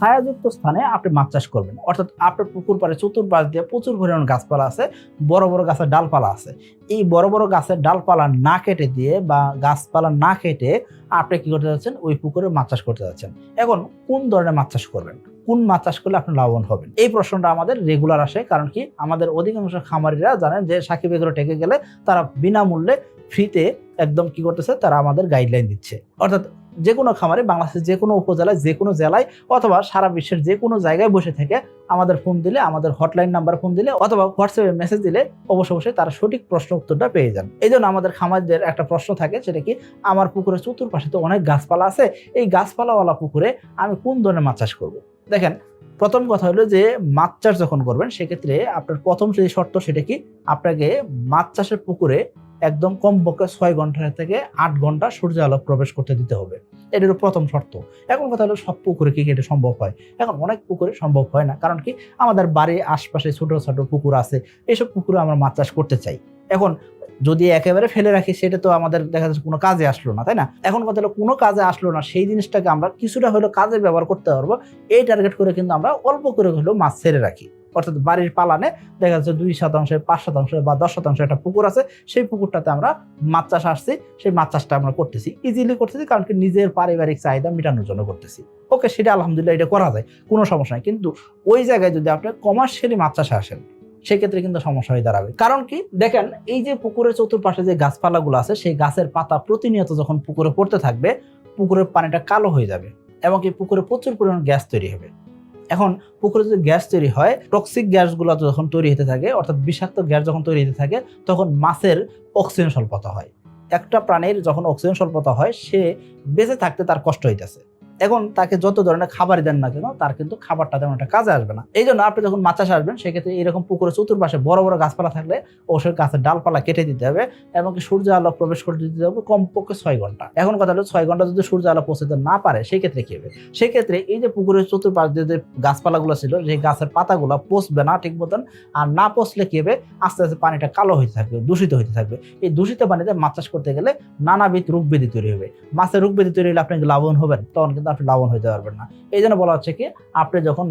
ছায়াযুক্ত স্থানে আপনি মাছ চাষ করবেন। অর্থাৎ আপনার পুকুর পাড়ে চতুর্পাশ দিয়ে প্রচুর পরিমাণ গাছপালা আছে, বড় বড় গাছের ডালপালা আছে। এই বড় বড় গাছের ডালপালা না কেটে দিয়ে বা গাছপালা না কেটে আপনি কি করতে যাচ্ছেন? ওই পুকুরে মাছ চাষ করতে যাচ্ছেন। এখন কোন ধরনের মাছ চাষ করবেন? কোন মাছ চাষ করলে আপনি লাভবান হবেন? এই প্রশ্নটা আমাদের রেগুলার আসে, কারণ কি আমাদের অধিকাংশ খামারিরা জানেন যে সাকিব এগুলো টেকে গেলে তারা বিনামূল্যে ফ্রিতে একদম কি করতেছে? তারা আমাদের গাইডলাইন দিচ্ছে। অর্থাৎ যে কোনো খামারে, বাংলাদেশের যে কোনো উপজেলায় যে কোনো জেলায় অথবা সারা বিশ্বের যে কোনো জায়গায় বসে থেকে আমাদের ফোন দিলে, আমাদের হটলাইন নাম্বার ফোন দিলে অথবা হোয়াটসঅ্যাপে মেসেজ দিলে অবশ্য অবশ্যই তারা সঠিক প্রশ্ন উত্তরটা পেয়ে যান। এই জন্য আমাদের খামারদের একটা প্রশ্ন থাকে, সেটা কি, আমার পুকুরের চতুর্পাশে তো অনেক গাছপালা আছে, এই গাছপালাওয়ালা পুকুরে আমি কোন ধরনের মাছ চাষ করব? দেখেন, প্রথম কথা হলো যে মাছ চাষ যখন করবেন, সেক্ষেত্রে আপনার প্রথম যে শর্ত সেটা কি, আপনাকে মাছ চাষের পুকুরে একদম কমপক্ষে ছয় ঘণ্টা থেকে আট ঘণ্টা সূর্য আলো প্রবেশ করতে দিতে হবে। এটা হলো প্রথম শর্ত। এখন কথা হলো সব পুকুরে কি এটা সম্ভব হয়? এখন অনেক পুকুরে সম্ভব হয় না। কারণ কি? আমাদের বাড়ির আশপাশে ছোট ছোট পুকুর আছে। এইসব পুকুরে আমরা মাছ চাষ করতে চাই। এখন যদি একেবারে ফেলে রাখি, সেটা তো আমাদের দেখা যাচ্ছে কোনো কাজে আসলো না, তাই না? এখন কথা হলো কোনো কাজে আসলো না, সেই জিনিসটাকে আমরা কিছুটা হলেও কাজে ব্যবহার করতে পারব। এই টার্গেট করে কিন্তু আমরা অল্প করে হলেও মাছ ছেড়ে রাখি। অর্থাৎ বাড়ির পালানে দেখা যাচ্ছে দুই শতাংশে পাঁচ শতাংশ বা দশ শতাংশ একটা পুকুর আছে। সেই পুকুরটাতে আমরা মাছ চাষ আসছি, সেই মাছ চাষটা আমরা করতেছি ইজিলি করতেছি কারণ কি নিজের পারিবারিক চাহিদা মেটানোর জন্য করতেছি। ওকে সেটা আলহামদুলিল্লাহ এটা করা যায়, কোনো সমস্যা নাই। কিন্তু ওই জায়গায় যদি আপনি কমার্শিয়ালি মাছ চাষে আসেন, সেক্ষেত্রে কিন্তু সমস্যা হয়ে দাঁড়াবে। কারণ কি, দেখেন, এই যে পুকুরের চতুর্পাশে যে গাছপালাগুলো আছে, সেই গাছের পাতা প্রতিনিয়ত যখন পুকুরে পড়তে থাকবে, পুকুরের পানিটা কালো হয়ে যাবে এবং এই পুকুরে প্রচুর পরিমাণ গ্যাস তৈরি হবে। এখন পুকুরে যদি গ্যাস তৈরি হয় টক্সিক গ্যাসগুলো যখন তৈরি হতে থাকে, অর্থাৎ বিষাক্ত গ্যাস যখন তৈরি হতে থাকে, তখন মাছের অক্সিজেন স্বল্পতা হয়। একটা প্রাণীর যখন অক্সিজেন স্বল্পতা হয়, সে বেঁচে থাকতে তার কষ্ট হইতেছে। এখন তাকে যত ধরনের খাবার দেন না কেন, তার কিন্তু খাবারটা তেমন একটা কাজে আসবে না। এই জন্য আপনি যখন মাছ চাষ আসবেন, সেক্ষেত্রে এরকম পুকুরের চতুর্পাশে বড় বড় গাছপালা থাকলে অবশ্যই গাছের ডালপালা কেটে দিতে হবে এবং সূর্য আলো প্রবেশ করতে দিতে হবে কমপক্ষে ছয় ঘণ্টা। এখন কথা হলো ছয় ঘণ্টা যদি সূর্য আলো পৌঁছতে না পারে, সেক্ষেত্রে কি হবে? সেক্ষেত্রে এই যে পুকুরের চতুর্পাশ যে গাছপালাগুলো ছিল, সেই গাছের পাতাগুলো পচবে না ঠিক মতন, আর না পচলে কি হবে? আস্তে আস্তে পানিটা কালো হতে থাকবে, দূষিত হতে থাকবে। এই দূষিত পানিতে মাছ চাষ করতে গেলে নানাবিধ রোগ ব্যাধি তৈরি হবে। মাছের রোগ ব্যাধি তৈরি হলে আপনি লাভবান হবেন? তখন কিন্তু আপনি লাভবান হতে পারবেন না। এই জন্য বলা হচ্ছে কি, আপনি যখন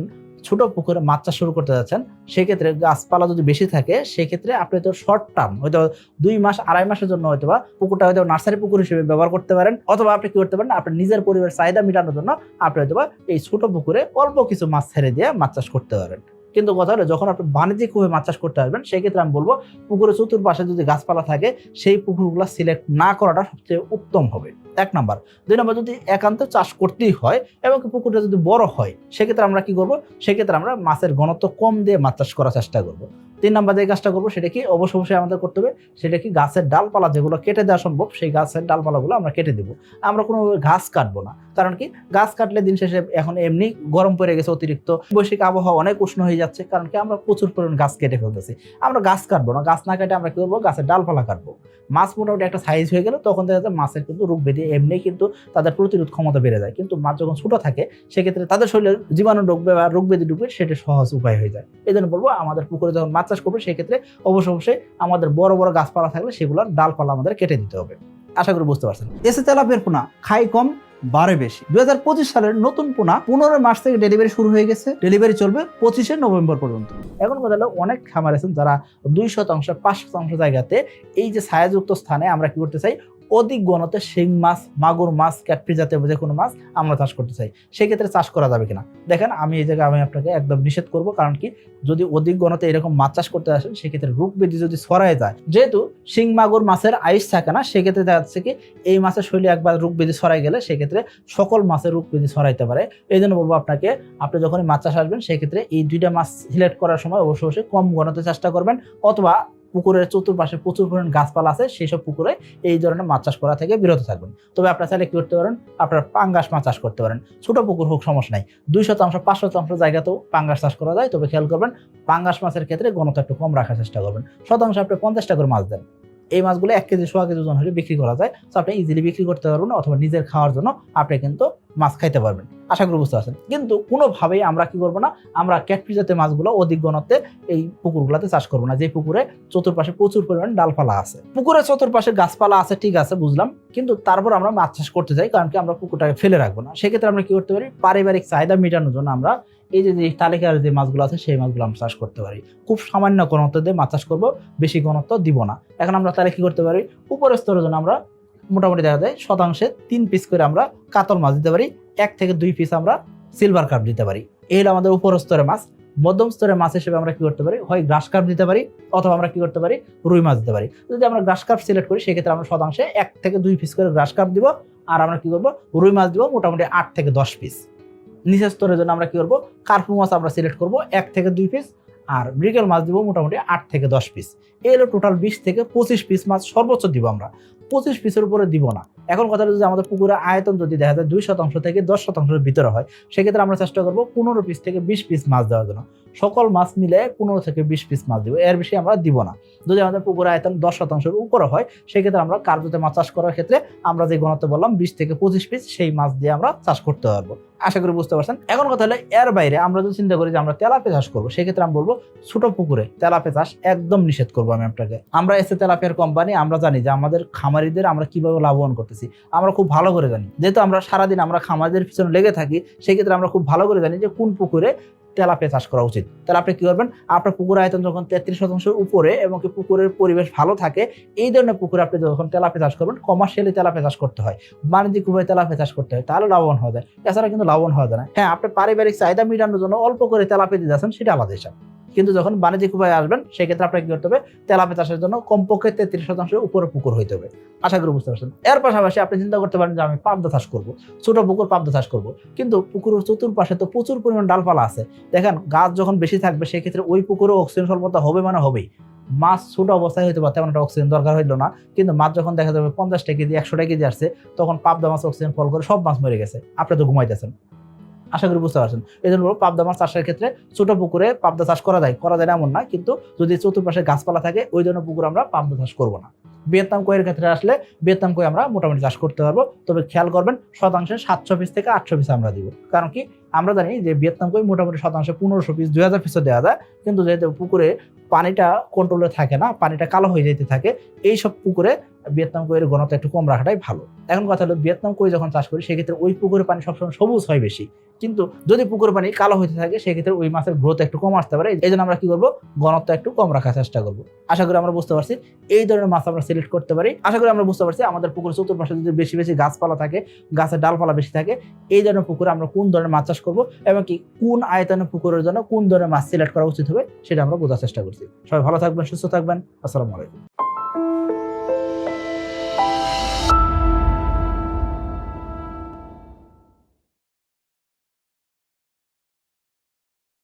ছোট পুকুরে মাছ চাষ শুরু করতে যাচ্ছেন, সেক্ষেত্রে গাছপালা যদি বেশি থাকে, সেক্ষেত্রে আপনি তো শর্ট টার্ম হয়তো দুই মাস, আড়াই মাসের জন্য হয়তো বা পুকুরটা হয়তো নার্সারি পুকুর হিসেবে ব্যবহার করতে পারেন, অথবা আপনি কি করতে পারেন, আপনি নিজের পরিবারের চাহিদা মেটানোর জন্য আপনি হয়তো এই ছোট পুকুরে অল্প কিছু মাছ ছেড়ে দিয়ে মাছ চাষ করতে পারেন। কিন্তু কথা হলো, যখন আপনি বাণিজ্যিকভাবে মাছ চাষ করতে আসবেন, সেক্ষেত্রে আমি বলব, পুকুরের চতুর্পাশে যদি গাছপালা থাকে, সেই পুকুরগুলো সিলেক্ট না করাটা সবচেয়ে উত্তম হবে। এক নাম্বার। দুই নম্বর, যদি একান্ত চাষ করতেই হয় এবং পুকুরটা যদি বড় হয়, সেক্ষেত্রে আমরা কি করব? সেক্ষেত্রে আমরা মাছের ঘনত্ব কম দিয়ে মাছ চাষ করার চেষ্টা করব। তিন নাম্বার যে কাজটা করব সেটা কি অবশ্যই অবশ্যই আমাদের করতে হবে, সেটা কি গাছের ডালপালা যেগুলো কেটে দেওয়া সম্ভব, সেই গাছের ডালপালাগুলো আমরা কেটে দেবো। আমরা কোনো ঘাস কাটবো না, কারণ কি গাছ কাটলে দিন শেষে এখন এমনি গরম পড়ে গেছে অতিরিক্ত, বৈশ্বিক আবহাওয়া অনেক উষ্ণ হয়ে যাচ্ছে, কারণ কি আমরা প্রচুর পরিমাণ গাছ কেটে ফেলতেছি। আমরা গাছ কাটবো না, গাছ না কেটে আমরা কি করব, গাছের ডালপালা কাটবো। মাছ মোটামুটি একটা সাইজ হয়ে গেলে তখন দেখা যায় মাছের কিন্তু রোগ ব্যাধি এমনি কিন্তু তাদের প্রতিরোধ ক্ষমতা বেড়ে যায়। কিন্তু মাছ যখন ছোট থাকে, সেক্ষেত্রে তাদের শরীরে জীবাণু ঢুকবে বা রোগ ব্যাধি ঢুকবে সেটা সহজ উপায় হয়ে যায়। এই জন্য বলব আমাদের পুকুরে যখন মাছ চাষ করব, সেক্ষেত্রে অবশ্য অবশ্যই আমাদের বড় বড় গাছপালা থাকলে সেগুলোর ডালপালা আমাদের কেটে দিতে হবে। আশা করি বুঝতে পারছেন। এসে তেলাপের পোনা খাই কম বারে বেশি। দুই হাজার পঁচিশ সালের নতুন পোনা পনেরো মার্চ থেকে ডেলিভারি শুরু হয়ে গেছে। ডেলিভারি চলবে পঁচিশে নভেম্বর পর্যন্ত। এখন কথা হলো অনেক খামার আছেন যারা দুই শতাংশ, পাঁচ শতাংশ জায়গাতে এই যে ছায়াযুক্ত স্থানে আমরা কি করতে চাই? অধিক গণতে শিং মাছ, মাগুর মাছ ক্যাটফি জাতীয় যে কোনো মাছ আমরা চাষ করতে চাই। সেক্ষেত্রে চাষ করা যাবে কিনা? দেখেন, আমি এই জায়গায় আমি আপনাকে একদম নিষেধ করব, কারণ কি যদি অধিক গণতে এরকম মাছ চাষ করতে আসেন, সেক্ষেত্রে রোগ ব্যাধি যদি ছড়ায় যায়, যেহেতু শিং, মাগুর মাছের আইস থাকে না, সেক্ষেত্রে দেখা যাচ্ছে কি এই মাছের শরীরে একবার রোগ ব্যাধি ছড়াই গেলে সেক্ষেত্রে সকল মাছের রোগ ব্যাধি ছড়াইতে পারে। এই জন্য বলব আপনাকে, আপনি যখন মাছ চাষ আসবেন, সেক্ষেত্রে এই দুইটা মাছ সিলেক্ট করার সময় অবশ্যই অবশ্যই কম গণতে চেষ্টা করবেন, অথবা পুকুরের চতুর্পাশে প্রচুর পরিমাণ গাছপালা আছে সেই সব পুকুরে এই ধরনের মাছ চাষ করা থেকে বিরত থাকবেন তবে আপনার চাইলে কি করতে পারেন? আপনার পাঙ্গাস মাছ চাষ করতে পারেন। ছোট পুকুর হোক, সমস্যা নাই। দুই শতাংশ, পাঁচ শতাংশ জায়গাতেও পাঙ্গাস চাষ করা যায়। তবে খেয়াল করবেন, পাঙ্গাস মাছের ক্ষেত্রে গণতা একটু কম রাখার চেষ্টা করবেন। শতাংশ আপনি পঞ্চাশটা করে মাছ দেন। এই মাছগুলো এক কেজি, সোয়া কেজি ওজন হলে বিক্রি করা যায়। তো আপনি ইজিলি বিক্রি করতে পারবেন অথবা নিজের খাওয়ার জন্য আপনি কিন্তু মাছ খাইতে পারবেন। আশা করি বুঝতে পারছেন। কিন্তু কোনোভাবেই আমরা কি করব না, আমরা ক্যাটফিস জাতীয় মাছগুলো অধিক ঘনত্বে এই পুকুরগুলোতে চাষ করব না। যে পুকুরে চতুর্পাশে প্রচুর পরিমাণে ডালপালা আছে। পুকুরের চতুর্পাশে গাছপালা আছে, ঠিক আছে, বুঝলাম। কিন্তু তারপর আমরা মাছ চাষ করতে চাই কারণ কি আমরা পুকুরটাকে ফেলে রাখব না। সেক্ষেত্রে আমরা কি করতে পারি? পারিবারিক চাহিদা মেটানোর জন্য আমরা এই যে যে তালিকার যে মাছগুলো আছে, সেই মাছগুলো আমরা চাষ করতে পারি। খুব সামান্য ঘনত্ব দিয়ে মাছ চাষ করব, বেশি ঘনত্ব দিব না। এখন আমরা তাহলে কি করতে পারি? উপরের স্তরের জন্য আমরা মোটামুটি দেখা যায় শতাংশে তিন পিস করে আমরা কাতল মাছ দিতে পারি, এক থেকে দুই পিস আমরা সিলভার কাপ দিতে পারি। এই হলো আমাদের উপর স্তরের মাছ। মধ্যম স্তরের মাছ হিসেবে আমরা কি করতে পারি? হয় গ্রাস কাপ দিতে পারি, অথবা আমরা কি করতে পারি? রুই মাছ দিতে পারি। যদি আমরা গ্রাস কাপ সিলেক্ট করি, সেক্ষেত্রে আমরা শতাংশে এক থেকে দুই পিস করে গ্রাস কাপ দিব, আর আমরা কি করব? রুই মাছ দিব মোটামুটি আট থেকে দশ পিস নিচের স্তরের জন্য আমরা কি করব? কার্পু মাছ আমরা সিলেক্ট করব এক থেকে দুই পিস আর ব্রিকেল মাছ দিব মোটামুটি আট থেকে দশ পিস এই হলো টোটাল বিশ থেকে পঁচিশ পিস মাছ সর্বোচ্চ দিব আমরা। পঁচিশ পিসের উপরে দিব না। এখন কথা যদি আমাদের পুকুরের আয়তন যদি দেখা যায় দুই শতাংশ থেকে দশ শতাংশের ভিতরে হয়, সেক্ষেত্রে আমরা চেষ্টা করব পনেরো পিস থেকে বিশ পিস মাছ দেওয়ার জন্য। সকল মাছ মিলে পনেরো থেকে বিশ পিস মাছ দিব, এর বেশি আমরা দিব না। যদি আমাদের পুকুরের আয়তন দশ শতাংশের উপরে হয়, সেক্ষেত্রে আমরা কার্যতে মাছ চাষ করার ক্ষেত্রে আমরা যে গণত্ব বললাম, বিশ থেকে পঁচিশ পিস সেই মাছ দিয়ে আমরা চাষ করতে পারব। আশা করি বুঝতে পারছেন। এখন কথা হলো, এর বাইরে আমরা যদি চিন্তা করি যে আমরা তেলাপে চাষ করব, সেক্ষেত্রে আমি বলব ছোট পুকুরে তেলাপে চাষ একদম নিষেধ করব আমি আপনাকে। আমরা এসে তেলাপিয়ার কোম্পানি আমরা জানি যে আমাদের খামারিদের আমরা কীভাবে লাভবান করতেছি। আমরা খুব ভালো করে জানি। যেহেতু আমরা সারাদিন আমরা খামারিদের পিছনে লেগে থাকি, সেক্ষেত্রে আমরা খুব ভালো করে জানি যে কোন পুকুরে তেলাপিয়া চাষ করা উচিত। তাহলে আপনি কি করবেন? আপনার পুকুর আয়তন যখন তেত্রিশ শতাংশের উপরে এবং কি পুকুরের পরিবেশ ভালো থাকে, এই ধরনের পুকুরে আপনি যখন তেলাপিয়া চাষ করবেন কমার্শিয়ালি তেলাপিয়া চাষ করতে হয়। বাণিজ্যিকভাবে তেলাপিয়া চাষ করতে হয়, তাহলে লাভবান হওয়া যায়। এছাড়া কিন্তু লাভবান হওয়া যায় না। হ্যাঁ আপনি পারিবারিক চাহিদা মেটানোর জন্য অল্প করে তেলাপিয়া যাচ্ছেন, সেটা আলাদা হিসাব। কিন্তু যখন বাণিজ্যিক উপায়ে আসবেন, সেক্ষেত্রে আপনাকে কি করতে হবে? তেলাপিয়া চাষের জন্য কমপক্ষে তেত্রিশ শতাংশের উপরে পুকুর হইতে হবে। আশা করি বুঝতে পারছেন। এর পাশাপাশি আপনি চিন্তা করতে পারেন যে, আমি পাবদা চাষ করব, ছোট পুকুর পাবদা চাষ করব। কিন্তু পুকুরের চতুর্পাশে তো প্রচুর পরিমাণ ডালপালা আছে। দেখেন, গাছ যখন বেশি থাকবে, সেক্ষেত্রে ওই পুকুরে অক্সিজেন স্বল্পতা হবে মানে হবেই। মাছ ছোট অবস্থায় হইতে পারে, তেমন একটা অক্সিজেন দরকার হইল না। কিন্তু মাছ যখন দেখা যাবে পঞ্চাশটা কেজি একশোটা কেজি আসছে, তখন পাবদা মাছ অক্সিজেন ফল করে সব মাছ মরে গেছে। আপনি তো ঘুমাইতেছেন। আশা করি বুঝতে পারছেন। এই জন্য বলব পাবদা মাছ চাষের ক্ষেত্রে ছোট পুকুরে পাবদা চাষ করা যায়। করা যায় না এমন না, কিন্তু যদি চতুর্পাশে গাছপালা থাকে, ওই জন্য পুকুর আমরা পাবদা চাষ করব না। ভিয়েতনাম কইয়ের ক্ষেত্রে আসলে ভিয়েতনাম কই আমরা মোটামুটি চাষ করতে পারব। তবে খেয়াল করবেন শতাংশে সাতশো পিস থেকে আটশো পিস আমরা দিব। কারণ কি? আমরা জানি যে ভিয়েতনাম কই মোটামুটি শতাংশে পনেরোশো পিস দুই হাজার পিসও দেওয়া যায়। কিন্তু যেহেতু পুকুরে পানিটা কন্ট্রোলে থাকে না, পানিটা কালো হয়ে যেতে থাকে এই সব পুকুরে ভিয়েতনাম কইয়ের ঘনত্ব একটু কম রাখাটাই ভালো। এখন কথা হলো ভিয়েতনাম কই যখন চাষ করি, সেক্ষেত্রে ওই পুকুরে পানি সবসময় সবুজ হয় বেশি। কিন্তু যদি পুকুর পানি কালো হইতে থাকে, সেক্ষেত্রে ওই মাছের গ্রোথ একটু কম আসতে পারে। এই জন্য আমরা কি করব? ঘনত্ব একটু কম রাখার চেষ্টা করব। আশা করি আমরা বুঝতে পারছি। এই ধরনের মাছ আমরা সিলেক্ট করতে পারি। আশা করি আমরা বুঝতে পারছি আমাদের পুকুর চতুর্পাশে যদি বেশি বেশি গাছপালা থাকে, গাছের ডালপালা বেশি থাকে, এই ধরনের পুকুরে আমরা কোন ধরনের মাছ চাষ করব এবং কি কোন আয়তনের পুকুরের জন্য কোন ধরনের মাছ সিলেক্ট করা উচিত হবে, সেটা আমরা বোঝার চেষ্টা করছি। সবাই ভালো থাকবেন, সুস্থ থাকবেন। আসসালামু আলাইকুম।